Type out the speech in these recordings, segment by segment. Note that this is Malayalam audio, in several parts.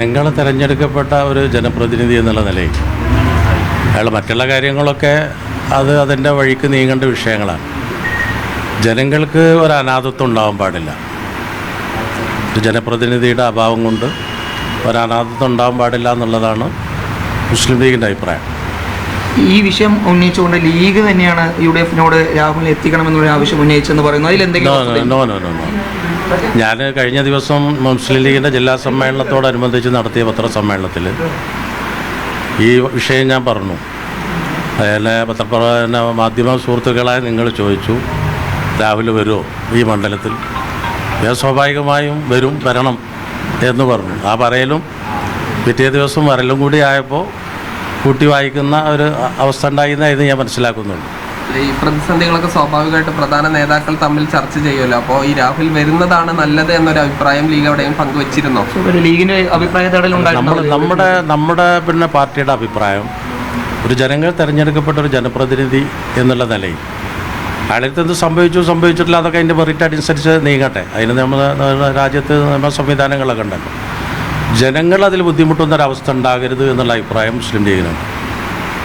നിങ്ങൾ തിരഞ്ഞെടുക്കപ്പെട്ട ഒരു ജനപ്രതിനിധി എന്നുള്ള നിലയിൽ അയാൾ മറ്റുള്ള കാര്യങ്ങളൊക്കെ അത് അതിന്റെ വഴിക്ക് നീങ്ങേണ്ട വിഷയങ്ങളാണ്. ജനങ്ങൾക്ക് ഒരു അനാഥത്വം ഉണ്ടാവാൻ പാടില്ല. ഒരു ജനപ്രതിനിധിയുടെ അഭാവം കൊണ്ട് ഒരു അനാഥത്വം ഉണ്ടാവാൻ പാടില്ല എന്നുള്ളതാണ് മുസ്ലിം ലീഗിന്റെ അഭിപ്രായം. ഈ വിഷയം ഉന്നയിച്ചുകൊണ്ട് ലീഗ് തന്നെയാണ് യു ഡി എഫിനോട് രാഹുലിനെ എത്തിക്കണമെന്നുള്ള ആവശ്യം ഉന്നയിച്ചെന്ന് പറയുന്നത് അതിൽ ഞാൻ കഴിഞ്ഞ ദിവസം മുസ്ലിം ലീഗിന്റെ ജില്ലാ സമ്മേളനത്തോടനുബന്ധിച്ച് നടത്തിയ പത്രസമ്മേളനത്തിൽ ഈ വിഷയം ഞാൻ പറഞ്ഞു. അതേ പത്രപ്രവർത്തന മാധ്യമ സുഹൃത്തുക്കളായി നിങ്ങൾ ചോദിച്ചു രാഹുൽ വരുമോ ഈ മണ്ഡലത്തിൽ? ഞാൻ സ്വാഭാവികമായും വരും വരണം എന്ന് പറഞ്ഞു. ആ പറയലും പിറ്റേ ദിവസം വരലും കൂടി ആയപ്പോൾ കൂട്ടി വായിക്കുന്ന ഒരു അവസ്ഥ ഉണ്ടായിരുന്നതായിരുന്നു ഞാൻ മനസ്സിലാക്കുന്നുള്ളൂ ഈ പ്രതിസന്ധികളൊക്കെ സ്വാഭാവികമായിട്ട് പ്രധാന നേതാക്കൾ തമ്മിൽ ചർച്ച ചെയ്യുമല്ലോ. അപ്പോൾ ഈ രാഹുൽ വരുന്നതാണ് നല്ലത് എന്നൊരു അഭിപ്രായം ലീഗ് എവിടെയും പങ്കുവച്ചിരുന്നോ? ഒരു ലീഗിന്റെ നമ്മുടെ നമ്മുടെ നമ്മുടെ പിന്നെ പാർട്ടിയുടെ അഭിപ്രായം ഒരു ജനങ്ങൾ തിരഞ്ഞെടുക്കപ്പെട്ട ഒരു ജനപ്രതിനിധി എന്നുള്ള നിലയിൽ. അയാളടുത്ത് എന്ത് സംഭവിച്ചു സംഭവിച്ചിട്ടില്ല അതൊക്കെ അതിന്റെ മെറിറ്റ് അനുസരിച്ച് നീങ്ങട്ടെ. അതിന് നമ്മുടെ നമ്മുടെ രാജ്യത്ത് നിയമ സംവിധാനങ്ങളൊക്കെ ഉണ്ടല്ലോ. ജനങ്ങൾ അതിൽ ബുദ്ധിമുട്ടുന്ന ഒരവസ്ഥ ഉണ്ടാകരുത് എന്നുള്ള അഭിപ്രായം മുസ്ലിം ലീഗിനുണ്ട്.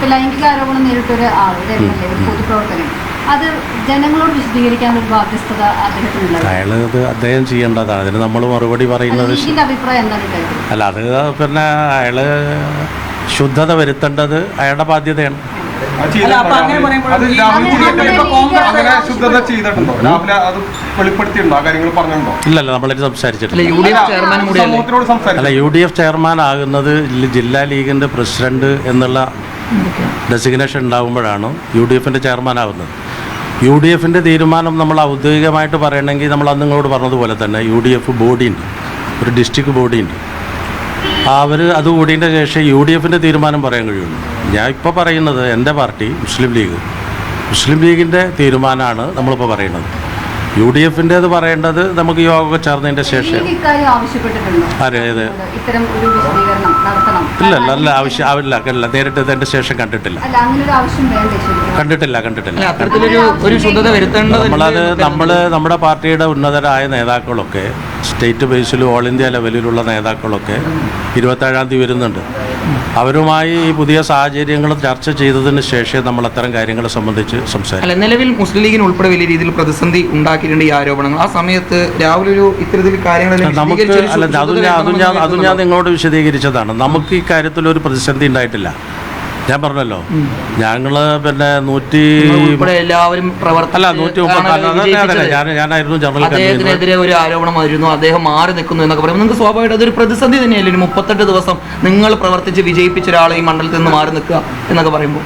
ഇപ്പൊ ലൈംഗിക ആരോപണം നേരിട്ടൊരു ആൾ ഒരു എം എൽ എ ഒരു പൊതുപ്രവർത്തകൻ. അത് ജനങ്ങളോട് വിശദീകരിക്കാൻ ഒരു ബാധ്യസ്ഥത അദ്ദേഹത്തിനുള്ളത്. അയാൾ ഇത് അദ്ദേഹം ചെയ്യേണ്ടതാണ്. അതിന് നമ്മൾ മറുപടി പറയുന്നത് ലീഗിന്റെ അഭിപ്രായം എന്താണ് അല്ല അത് പിന്നെ അയാൾ ശുദ്ധത വരുത്തേണ്ടത് അയാളുടെ ബാധ്യതയാണ്. അല്ല, അപ്പൊ അങ്ങനെ പറയുമ്പോൾ അത് ഈ- രാഹുൽ അങ്ങനെ ചെയ്തിട്ടുണ്ടോ? അങ്ങനെ കോൺഗ്രസ് അങ്ങനെ ശുദ്ധത ചെയ്തിട്ടുണ്ടോ? അത് വെളിപ്പെടുത്തിയിട്ടുണ്ടോ? ആ കാര്യങ്ങൾ പറഞ്ഞിട്ടുണ്ടോ? ഇല്ലല്ല നമ്മളത് അല്ല സംസാരിച്ചിട്ടില്ല. യു ഡി എഫ് ചെയർമാനും കൂടിയല്ലേ? സമൂഹത്തിനോട് അല്ല സംസാരിച്ചു യു ഡി എഫ് ചെയർമാൻ ആകുന്നത് ജില്ലാ ലീഗിന്റെ പ്രസിഡന്റ് എന്നുള്ള ഡെസിഗ്നേഷൻ ഉണ്ടാകുമ്പോഴാണ് യു ഡി എഫിന്റെ ചെയർമാൻ ആവുന്നത്. യു ഡി എഫിന്റെ തീരുമാനം നമ്മൾ ഔദ്യോഗികമായിട്ട് പറയണമെങ്കിൽ നമ്മൾ അന്ന് നിങ്ങളോട് പറഞ്ഞതുപോലെ തന്നെ യു ഡി എഫ് ബോഡിയുണ്ട് ഒരു ഡിസ്ട്രിക്ട് ബോഡിയുണ്ട് അവർ അത് കൂടിയതിന്റെ ശേഷം യു ഡി എഫിന്റെ തീരുമാനം പറയാൻ കഴിയുള്ളൂ. ഞാൻ ഇപ്പോൾ പറയുന്നത് എന്റെ പാർട്ടി മുസ്ലിം ലീഗ്. മുസ്ലിം ലീഗിന്റെ തീരുമാനമാണ് നമ്മളിപ്പോൾ പറയുന്നത്. യു ഡി എഫിന്റേത് പറയേണ്ടത് നമുക്ക് യോഗ ചേർന്നതിന്റെ ശേഷം. അതെ അതെ. ഇല്ല അല്ല അല്ല ആവശ്യം ആവില്ല അല്ല നേരിട്ട് ഇതിന്റെ ശേഷം കണ്ടിട്ടില്ല. അല്ല അങ്ങനെ ഒരു ആവശ്യം വേണ്ടേ കണ്ടിട്ടില്ല കണ്ടിട്ടില്ല. നമ്മളത് നമ്മൾ നമ്മുടെ പാർട്ടിയുടെ ഉന്നതരായ നേതാക്കളൊക്കെ സ്റ്റേറ്റ് ബേസിലും ഓൾ ഇന്ത്യ ലെവലിലുള്ള നേതാക്കളൊക്കെ ഇരുപത്തേഴാം തീയതി വരുന്നുണ്ട്. അവരുമായി ഈ പുതിയ സാഹചര്യങ്ങൾ ചർച്ച ചെയ്തതിന് ശേഷം നമ്മൾ അത്തരം കാര്യങ്ങളെ സംബന്ധിച്ച് സംസാരിക്കും. അല്ല നിലവിൽ മുസ്ലിം ലീഗിന് ഉൾപ്പെടെ വലിയ രീതിയിൽ പ്രതിസന്ധി ഉണ്ടാക്കിയിട്ടുണ്ട് ഈ ആരോപണങ്ങൾ. ആ സമയത്ത് രാഹുൽ ഒരു ഇത്തരത്തിൽ കാര്യങ്ങളെല്ലാം നമുക്ക് അല്ല അതും ഞാൻ അതും ഞാൻ നിങ്ങളോട് വിശദീകരിച്ചതാണ്. നമുക്ക് ഈ കാര്യത്തിൽ ഒരു പ്രതിസന്ധി ഉണ്ടായിട്ടില്ല. ഞാൻ പറഞ്ഞല്ലോ. ഞങ്ങൾ പിന്നെ നൂറ്റി എല്ലാവരും അല്ല നൂറ്റി ഞാനായിരുന്നു ജനറൽ അദ്ദേഹത്തിനെതിരെ ഒരു ആരോപണം വരുന്നു അദ്ദേഹം മാറി നിൽക്കുന്നു എന്നൊക്കെ പറയുമ്പോൾ നിങ്ങൾക്ക് സ്വാഭാവികമായിട്ട് അതൊരു പ്രതിസന്ധി തന്നെയല്ലേ? മുപ്പത്തെട്ട് ദിവസം നിങ്ങൾ പ്രവർത്തിച്ച് വിജയിപ്പിച്ച ഒരാളെ ഈ മണ്ഡലത്തിൽ നിന്ന് മാറി നിൽക്കുക എന്നൊക്കെ പറയുമ്പോൾ.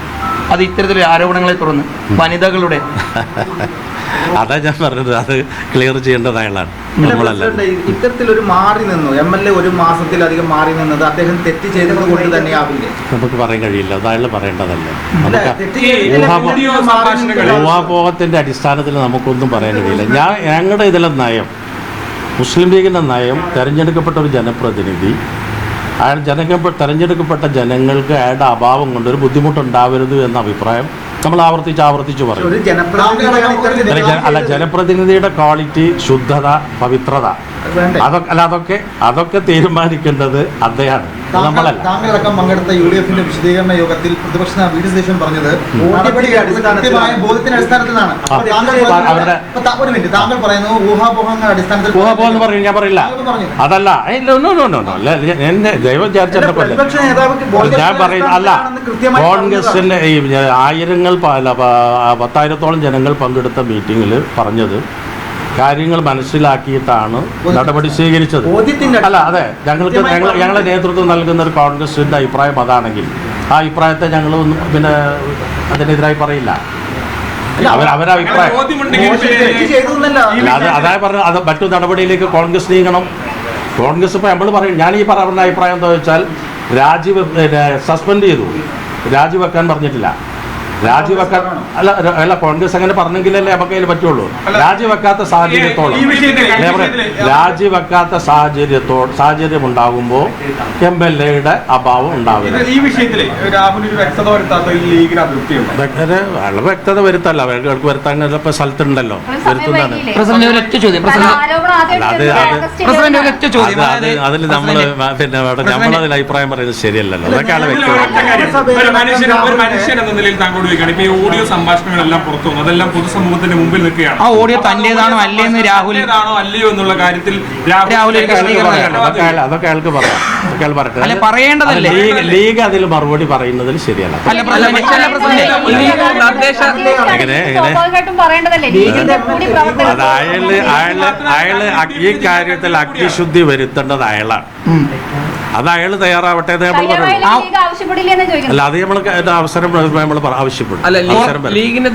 അത് ഇത്തരത്തിലൊരു ആരോപണങ്ങളെ തുടർന്ന് വനിതകളുടെ അതാ ഞാൻ പറഞ്ഞത് അത് ക്ലിയർ ചെയ്യേണ്ടത് അയാളാണ്. നമ്മളല്ല. ഇത്തരത്തിലൊരു മാറി നിന്നു. എം എൽ എ ഒരു മാസത്തിലധികം മാറി നിന്നത് അദ്ദേഹം തെറ്റ് ചെയ്തത് കൊണ്ട് തന്നെയാവില്ലേ നമുക്ക് പറയാൻ കഴിയില്ല. അത് അയാൾ പറയേണ്ടതല്ലേ? അല്ല, നമുക്ക് തെറ്റ് ചെയ്തതിനെ ഊഹാപോ- കൂടി മാറി നിന്നത് ഊഹാപോഹത്തിന്റെ അടിസ്ഥാനത്തിൽ നമുക്കൊന്നും പറയാൻ കഴിയില്ല. ഞാൻ ഞങ്ങളുടെ ഇതിലെ നയം മുസ്ലിം ലീഗിന്റെ നയം തെരഞ്ഞെടുക്കപ്പെട്ട ഒരു ജനപ്രതിനിധി അയാൾ ജനങ്ങൾ തെരഞ്ഞെടുക്കപ്പെട്ട ജനങ്ങൾക്ക് അയാളുടെ അഭാവം കൊണ്ട് ഒരു ബുദ്ധിമുട്ടുണ്ടാവരുത് എന്ന അഭിപ്രായം നമ്മൾ ആവർത്തിച്ച് ആവർത്തിച്ച് പറയും അല്ല, ജനപ്രതിനിധിയുടെ ക്വാളിറ്റി ശുദ്ധത പവിത്രത? അതൊക്കെ അല്ല അതൊക്കെ അതൊക്കെ തീരുമാനിക്കേണ്ടത് അദ്ദേഹമാണ്. നമ്മളല്ല. താങ്കളടക്കം പങ്കെടുത്ത യു ഡി എഫിന്റെ വിശദീകരണ യോഗത്തിൽ പ്രതിപക്ഷ വി ഡി സതീശൻ പറഞ്ഞത് ബോധ്യത്തിന്റെ അടിസ്ഥാനത്തിലാണ്. പറയുന്നത്- ഒരു മിനിറ്റ്. താങ്കൾ പറയുന്നത് ഊഹാപോഹങ്ങളുടെ അടിസ്ഥാനത്തിൽ ഊഹാപോഹം പറയും ഞാൻ പറയില്ല. അതല്ല. എന്നെ ദൈവം ബോധ്യത്തിന്റെ ഞാൻ പറയുന്ന അല്ല. കോൺഗ്രസിന്റെ ഈ ആയിരങ്ങൾ പത്തായിരത്തോളം ജനങ്ങൾ പങ്കെടുത്ത മീറ്റിംഗിൽ പറഞ്ഞത് കാര്യങ്ങൾ മനസ്സിലാക്കിയിട്ടാണ് നടപടി സ്വീകരിച്ചത്. അല്ല അതെ ഞങ്ങൾക്ക് ഞങ്ങൾ ഞങ്ങളെ നേതൃത്വം നൽകുന്ന ഒരു കോൺഗ്രസിന്റെ അഭിപ്രായം അതാണെങ്കിൽ. ആ അഭിപ്രായത്തെ ഞങ്ങൾ പിന്നെ അതിനെതിരായി പറയില്ല. അവർ അത് അതായത് പറഞ്ഞ അത് മറ്റു നടപടിയിലേക്ക് കോൺഗ്രസ് നീങ്ങണം. കോൺഗ്രസ് ഇപ്പോൾ നമ്മൾ പറയും ഞാൻ ഈ പറഞ്ഞ അഭിപ്രായം എന്താ വെച്ചാൽ രാജിവെ സസ്പെൻഡ് ചെയ്തു. രാജിവെക്കാൻ പറഞ്ഞിട്ടില്ല. രാജിവെക്കാൻ അല്ല അല്ല കോൺഗ്രസ് അങ്ങനെ പറഞ്ഞെങ്കിലല്ലേ നമുക്ക് അതിൽ പറ്റുള്ളൂ. രാജിവെക്കാത്ത സാഹചര്യത്തോളം? രാജിവെക്കാത്ത സാഹചര്യത്തോ സാഹചര്യം ഉണ്ടാകുമ്പോൾ എം എൽ എയുടെ അഭാവം ഉണ്ടാവില്ല. ഈ വിഷയത്തിൽ വളരെ വ്യക്തത വരുത്തല്ല. അവർക്ക് വരുത്താൻ ഇപ്പൊ സ്ഥലത്തുണ്ടല്ലോ. വരുത്തുന്നതാണ്. അതിൽ നമ്മൾ പിന്നെ നമ്മളതിൽ അഭിപ്രായം പറയുന്നത് ശരിയല്ലല്ലോ. അതൊക്കെയാണ് വ്യക്തത. ചോദിക്കുകയാണ് ഇപ്പൊ ഈ ഓഡിയോ സംഭാഷണങ്ങളെല്ലാം പുറത്തു വന്നു. അതെല്ലാം പൊതുസമൂഹത്തിന്റെ മുമ്പിൽ നിൽക്കുകയാണ്. ആ ഓഡിയോ തന്റേതാണോ അല്ലേന്ന് രാഹുൽ തന്റേതാണോ അല്ലയോ എന്നുള്ള കാര്യത്തിൽ രാഹുൽ ഒരു അതൊക്കെ വിശദീകരണം അതൊക്കെ അയാൾ- അതൊക്കെ അയാൾക്ക് പറയാം അതൊക്കെ അയാൾ പറയട്ടെ. അല്ല, പറയേണ്ടതല്ലേ? ലീഗ് ലീഗ് അതിൽ മറുപടി പറയുന്നതിൽ ശരിയല്ല അല്ല പ്രസിഡന്റ് അല്ല പ്രസിഡന്റ്. ഈ നിർദ്ദേശ എങ്ങനെ, എങ്ങനെ? സ്വാഭാവികമായിട്ടും പറയേണ്ടതല്ലേ? ലീഗിന്റെ കൂടി പ്രവർത്തനം അയാൾ അയാൾ അയാൾ അ- ഈ കാര്യത്തിൽ അഗ്നിശുദ്ധി വരുത്തേണ്ടത് അയാളാണ്. അത് അയാൾ തയ്യാറാവട്ടെ എന്ന് നമ്മൾ അല്ല അത് നമ്മൾ അവസരം നമ്മൾ ആവശ്യപ്പെടും. അല്ല അവസരം വരും. ലീഗിന്